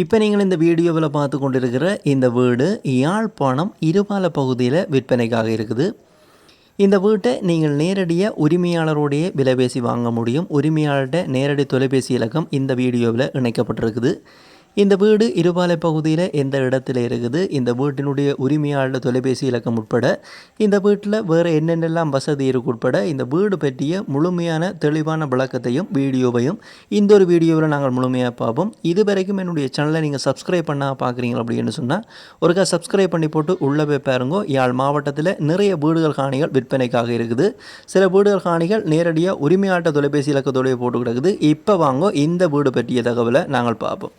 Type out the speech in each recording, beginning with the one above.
இப்போ நீங்கள் இந்த வீடியோவில் பார்த்து கொண்டிருக்கிற இந்த வீடு யாழ்ப்பாணம் இருபால பகுதியில் விற்பனைக்காக இருக்குது. இந்த வீட்டை நீங்கள் நேரடியாக உரிமையாளரோடைய விலை பேசி வாங்க முடியும். உரிமையாளர்கிட்ட நேரடி தொலைபேசி இலக்கம் இந்த வீடியோவில் இணைக்கப்பட்டிருக்குது. இந்த வீடு இருபாலை பகுதியில் எந்த இடத்துல இருக்குது? இந்த வீட்டினுடைய உரிமையாளர் தொலைபேசி இலக்கம் உட்பட இந்த வீட்டில் வேறு என்னென்னலாம் வசதி இருக்கு உட்பட இந்த வீடு பற்றிய முழுமையான தெளிவான விளக்கத்தையும் வீடியோவையும் இந்த ஒரு வீடியோவில் நாங்கள் முழுமையாக பார்ப்போம். இது வரைக்கும் என்னுடைய சேனலை நீங்கள் சப்ஸ்கிரைப் பண்ணால் பார்க்குறீங்க அப்படின்னு சொன்னால் ஒருக்கா சப்ஸ்கிரைப் பண்ணி போட்டு உள்ளே போய் பாருங்கோ. யாழ் மாவட்டத்தில் நிறைய வீடுகள் காணிகள் விற்பனைக்காக இருக்குது. சில வீடுகள் காணிகள் நேரடியாக உரிமையாட்ட தொலைபேசி இலக்கத்தோடய போட்டு கிடக்குது இப்போ வாங்கோ இந்த வீடு பற்றிய தகவலை நாங்கள் பார்ப்போம்.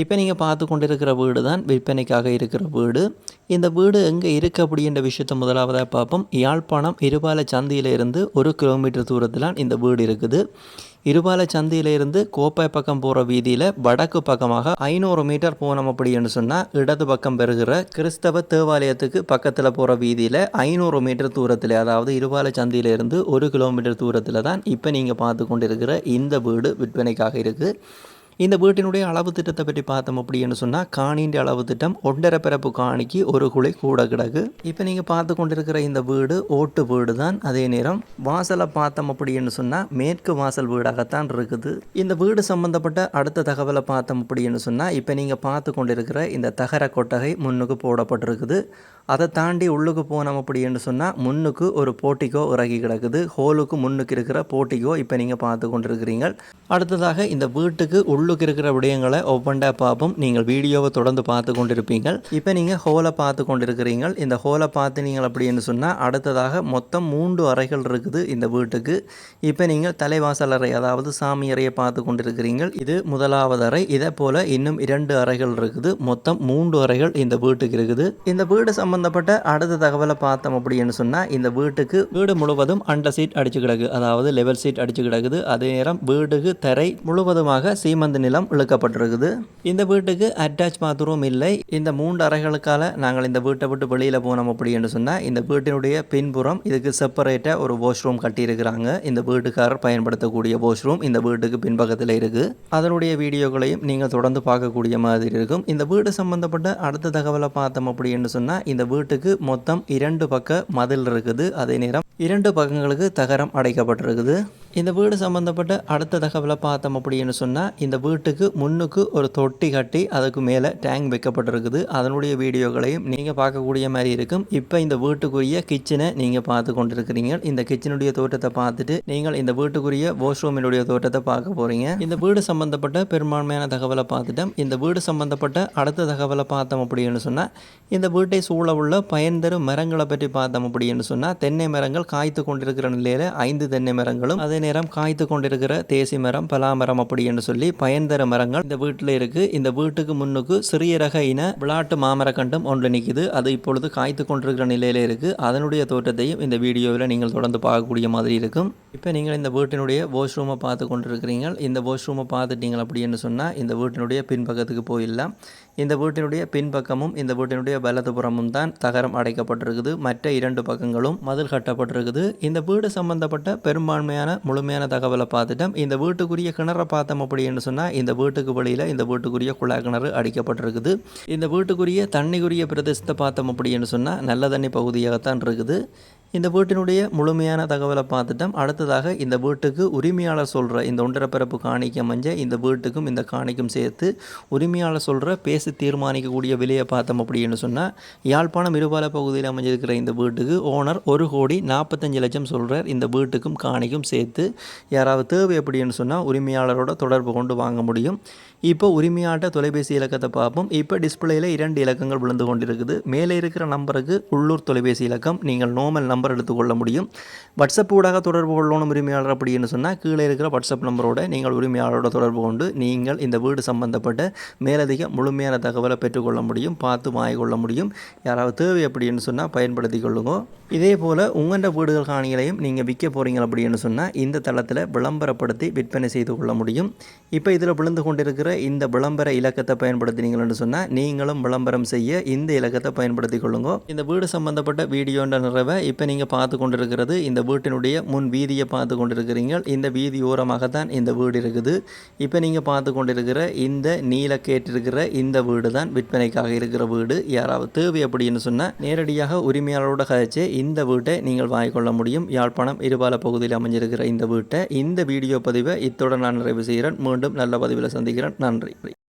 இப்போ நீங்கள் பார்த்து கொண்டிருக்கிற வீடு தான் விற்பனைக்காக இருக்கிற வீடு. இந்த வீடு எங்கே இருக்குது அப்படின்ற விஷயத்தை முதலாவதாக பார்ப்போம். யாழ்ப்பாணம் இருபால சந்தியிலிருந்து ஒரு கிலோமீட்டர் தூரத்தில் இந்த வீடு இருக்குது. இருபால சந்தியிலிருந்து கோப்பை பக்கம் போகிற வீதியில் வடக்கு பக்கமாக ஐநூறு மீட்டர் போனோம் அப்படின்னு சொன்னால் இடது பக்கம் பெறுகிற கிறிஸ்தவ தேவாலயத்துக்கு பக்கத்தில் போகிற வீதியில் ஐநூறு மீட்டர் தூரத்தில் அதாவது இருபால சந்தியிலிருந்து ஒரு கிலோமீட்டர் தூரத்தில் தான் இப்போ நீங்கள் பார்த்து கொண்டிருக்கிற இந்த வீடு விற்பனைக்காக இருக்குது. இந்த வீட்டினுடைய அளவு திட்டத்தை பற்றி பார்த்தோம் அப்படின்னு சொன்னால் காணின்ற அளவு திட்டம் ஒன்றரை பிறப்பு காணிக்கு ஒரு குழி கூட கிடக்கு. இப்போ நீங்கள் பார்த்து கொண்டிருக்கிற இந்த வீடு ஓட்டு வீடு தான் அதே நேரம். வாசலை பார்த்தோம் அப்படின்னு சொன்னால் மேற்கு வாசல் வீடாகத்தான் இருக்குது. இந்த வீடு சம்பந்தப்பட்ட அடுத்த தகவலை பார்த்தோம் அப்படின்னு சொன்னால் இப்போ நீங்கள் பார்த்து கொண்டிருக்கிற இந்த தகர கொட்டகை முன்னுக்கு போடப்பட்டிருக்குது. அதை தாண்டி உள்ளுக்கு போனோம் அப்படின்னு சொன்னால் முன்னுக்கு ஒரு போட்டிக்கோ இறங்கி கிடக்குது. ஹோலுக்கு முன்னுக்கு இருக்கிற போட்டிக்கோ இப்போ நீங்கள் பார்த்து கொண்டிருக்கிறீங்க அடுத்ததாக இந்த வீட்டுக்கு உள்ளுக்கு இருக்கிற விடயங்களை ஒவ்வொன்றா பார்ப்போம் நீங்கள் வீடியோவை தொடர்ந்து பார்த்து கொண்டிருப்பீங்க இப்போ நீங்கள் ஹோலை பார்த்து கொண்டிருக்கிறீங்க இந்த ஹோலை பார்த்து நீங்கள் அப்படின்னு சொன்னால் அடுத்ததாக மொத்தம் மூன்று அறைகள் இருக்குது இந்த வீட்டுக்கு. இப்போ நீங்கள் தலைவாசல் அறை அதாவது சாமி அறையை பார்த்து கொண்டிருக்கிறீங்க இது முதலாவது அறை. இதே போல் இன்னும் இரண்டு அறைகள் இருக்குது. மொத்தம் மூன்று அறைகள் இந்த வீட்டுக்கு இருக்குது. இந்த வீடு சம்பந்தப்பட்ட அடுத்த தகவலை பார்த்தோம் அப்படின்னு சொன்னால் இந்த வீட்டுக்கு வீடு முழுவதும் அண்டர் சீட் அடிச்சு கிடக்கு. அதாவது லெவல் சீட் அடிச்சு கிடக்குது. அதே நேரம் வீட்டுக்கு தரை முழுவதுமாக சீமந்த நிலம் இழுக்கப்பட்டிருக்குது. இந்த வீட்டுக்கு அட்டாச் பாத்ரூம் இல்லை. இந்த மூன்று அறைகளுக்கால நாங்கள் இந்த வீட்டை விட்டு வெளியில் போனோம் அப்படின்னு சொன்னால் இந்த வீட்டினுடைய பின்புறம் இதுக்கு செப்பரேட்டாக ஒரு வாஷ்ரூம் கட்டியிருக்கிறாங்க. இந்த வீட்டுக்காரர் பயன்படுத்தக்கூடிய வாஷ்ரூம் இந்த வீட்டுக்கு பின்பக்கத்தில் இருக்குது அதனுடைய வீடியோக்களையும் நீங்கள் தொடர்ந்து பார்க்கக்கூடிய மாதிரி இருக்கும். இந்த வீடு சம்பந்தப்பட்ட அடுத்த தகவலை பார்த்தோம் அப்படின்னு சொன்னால் இந்த வீட்டுக்கு மொத்தம் இரண்டு பக்க மதில் இருக்குது. அதே நேரம் இரண்டு பக்கங்களுக்கு தகரம் அடைக்கப்பட்டிருக்குது. இந்த வீடு சம்மந்தப்பட்ட அடுத்த தகவலை பார்த்தோம் அப்படின்னு சொன்னால் இந்த வீட்டுக்கு முன்னுக்கு ஒரு தொட்டி கட்டி அதுக்கு மேலே டேங்க் வைக்கப்பட்டிருக்குது. அதனுடைய வீடியோகளையும் நீங்கள் பார்க்கக்கூடிய மாதிரி இருக்கும். இப்போ இந்த வீட்டுக்குரிய கிச்சனை நீங்கள் பார்த்து கொண்டிருக்கிறீங்க. இந்த கிச்சனுடைய தோட்டத்தை பார்த்துட்டு நீங்கள் இந்த வீட்டுக்குரிய வாஷ்ரூமினுடைய தோட்டத்தை பார்க்க போகிறீங்க இந்த வீடு சம்மந்தப்பட்ட பெரும்பான்மையான தகவலை பார்த்துட்டோம். இந்த வீடு சம்மந்தப்பட்ட அடுத்த தகவலை பார்த்தோம் அப்படின்னு சொன்னால் இந்த வீட்டை சூழ உள்ள பயன் தரும் மரங்களை பற்றி பார்த்தோம் அப்படின்னு சொன்னால் தென்னை மரங்கள் காய்த்து கொண்டிருக்கிற நிலையில் ஐந்து தென்னை மரங்களும் அதே நேரம் காய்த்து கொண்டிருக்கிற தேசி மரம் பலாமரம் அப்படி என்று சொல்லி பயன் தர மரங்கள் இந்த வீட்டில் இருக்கு. இந்த வீட்டுக்கு முன்னுக்கு சிறிய ரக இன விளாட்டு மாமரக்கண்டம் ஒன்று நிற்குது அது இப்பொழுது காய்த்து கொண்டிருக்கிற நிலையில இருக்கு. அதனுடைய தோட்டத்தையும் இந்த வீடியோவில் நீங்கள் தொடர்ந்து பார்க்கக்கூடிய மாதிரி இருக்கும். இப்போ நீங்கள் இந்த வீட்டினுடைய வாஷ்ரூமை பார்த்து கொண்டிருக்கிறீங்க இந்த வாஷ்ரூமை பார்த்துட்டீங்க அப்படின்னு சொன்னால் இந்த வீட்டினுடைய பின்பக்கத்துக்கு போயிடலாம். இந்த வீட்டினுடைய பின்பக்கமும் இந்த வீட்டினுடைய வலதுபுறமும் தான் தகரம் அடைக்கப்பட்டிருக்குது. மற்ற இரண்டு பக்கங்களும் மதில் கட்டப்பட்டிருக்குது. இந்த வீடு சம்பந்தப்பட்ட பெரும்பான்மையான முழுமையான தகவலை பார்த்துட்டோம். இந்த வீட்டுக்குரிய கிணறை பார்த்தோம் அப்படின்னு சொன்னால் இந்த வீட்டுக்கு வெளியில் இந்த வீட்டுக்குரிய குழாய் கிணறு அடிக்கப்பட்டிருக்குது. இந்த வீட்டுக்குரிய தண்ணிக்குரிய பிரதேசத்தை பார்த்தோம் அப்படின்னு சொன்னால் நல்ல தண்ணி பகுதியாகத்தான் இருக்குது. இந்த வீட்டினுடைய முழுமையான தகவலை பார்த்துட்டோம். அடுத்ததாக இந்த வீட்டுக்கு உரிமையாளர் சொல்கிற இந்த ஒன்றரை பிறப்பு காணிக்க மஞ்ச இந்த வீட்டுக்கும் இந்த காணிக்கும் சேர்த்து உரிமையாளர் சொல்கிற பேச தீர்மானிக்கக்கூடிய விலையை பார்த்தோம் அப்படின்னு சொன்னால் யாழ்ப்பாணம் இருபால பகுதியில் அமைஞ்சிருக்கிற இந்த வீட்டுக்கு ஓனர் ஒரு கோடி நாற்பத்தஞ்சு லட்சம் சொல்கிறார் இந்த வீட்டுக்கும் காணிக்கும் சேர்த்து யாராவது தேவை அப்படின்னு சொன்னால் உரிமையாளரோட தொடர்பு கொண்டு வாங்க முடியும். இப்போ உரிமையாட்ட தொலைபேசி இலக்கத்தை பார்ப்போம். இப்போ டிஸ்பிளேயில் இரண்டு இலக்கங்கள் விழுந்து கொண்டிருக்குது. மேலே இருக்கிற நம்பருக்கு உள்ளூர் தொலைபேசி இலக்கம். நீங்கள் நார்மல் நம்பர் எடுத்துக்கொள்ள முடியும். வாட்ஸ்அப் ஊடாக தொடர்பு கொள்ளணும் உரிமையாளர் அப்படின்னு சொன்னால் கீழே இருக்கிற வாட்ஸ்அப் நம்பரோட நீங்கள் உரிமையாளரோட தொடர்பு கொண்டு நீங்கள் இந்த வீடு சம்பந்தப்பட்ட மேலதிக முழுமையான முழுமையான தகவலை பெற்றுக்கொள்ள முடியும் பார்த்து வாங்கிக்கொள்ள முடியும். யாராவது தேவை அப்படின்னு சொன்னால் பயன்படுத்தி கொள்ளுங்க இதே போல் உங்களோட வீடுகள் காணிகளையும் நீங்கள் விற்க போகிறீங்க அப்படின்னு சொன்னால் இந்த தளத்தில் விளம்பரப்படுத்தி விற்பனை செய்து கொள்ள முடியும். இப்போ இதில் விழுந்து கொண்டிருக்கிற இந்த விளம்பர இலக்கத்தை பயன்படுத்தினீங்கன்னு சொன்னால் நீங்களும் விளம்பரம் செய்ய இந்த இலக்கத்தை பயன்படுத்தி கொள்ளுங்க இந்த வீடு சம்பந்தப்பட்ட வீடியோன்ற நிறைவை இப்போ நீங்கள் பார்த்து கொண்டிருக்கிறது இந்த வீட்டினுடைய முன் வீதியை பார்த்து கொண்டிருக்கிறீங்க. இந்த வீதி ஓரமாக தான் இந்த வீடு இருக்குது. இப்போ நீங்கள் பார்த்து கொண்டிருக்கிற இந்த நீல கேட்டிருக்கிற இந்த வீடு தான் விற்பனைக்காக இருக்கிற வீடு. யாராவது தேவை அப்படின்னு சொன்னால் நேரடியாக உரிமையாளரோட கதைச்சு இந்த வீட்டை நீங்கள் வாங்கிக்கொள்ள முடியும். யாழ்ப்பாணம் இருபால பகுதியில் அமைஞ்சிருக்கிற இந்த வீட்டை. இந்த வீடியோ பதிவை இத்தோட நான் நிறைவு செய்கிறேன். மீண்டும் நல்ல பதிவில் சந்திக்கிறேன். நன்றி.